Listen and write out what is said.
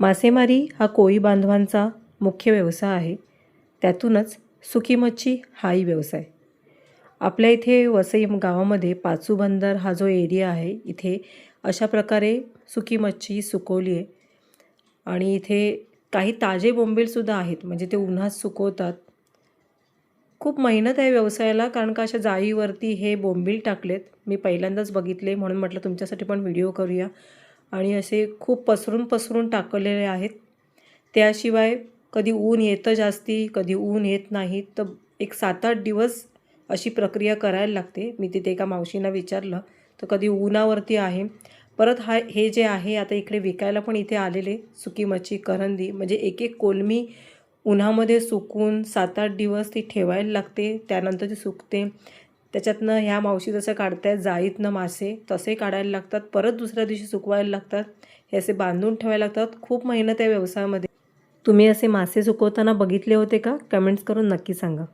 मासेमारी हा कोळी बांधवांचा मुख्य व्यवसाय आहे. त्यातूनच सुकी मच्छी हाही व्यवसाय. आपल्या इथे वसई गावामध्ये पाचू बंदर हा जो एरिया आहे इथे अशा प्रकारे सुकी मच्छी सुकवली आहे. आणि इथे काही ताजे बोंबीलसुद्धा आहेत म्हणजे ते उन्हात सुकवतात. खूप मेहनत आहे व्यवसायाला कारण का अशा जाळीवरती हे बोंबील टाकलेत. मी पहिल्यांदाच बघितले म्हणून म्हटलं तुमच्यासाठी पण व्हिडिओ करूया. आणि असे खूप पसरून पसरून टाकलेले आहेत. त्याशिवाय कधी ऊन येतं जास्ती कधी ऊन येत नाही तर एक सात आठ दिवस अशी प्रक्रिया करायला लागते. मी तिथे एका मावशींना विचारलं तर कधी उन्हावरती आहे? परत हा हे जे आहे आता इकडे विकायला पण इथे आलेले सुकी मच्छी करंदी म्हणजे एक एक कोलमी उन्हामध्ये सुकून सात आठ दिवस ती ठेवायला लागते त्यानंतर ती सुकते. त्याच्यातनं ह्या मावशी जसं काढतायत जाळीतनं मासे तसे काढायला लागतात. परत दुसऱ्या दिवशी सुकवायला लागतात. हे असे बांधून ठेवायला लागतात. खूप मेहनत आहे व्यवसायामध्ये. तुम्ही असे मासे सुकवताना बघितले होते का? कमेंट्स करून नक्की सांगा.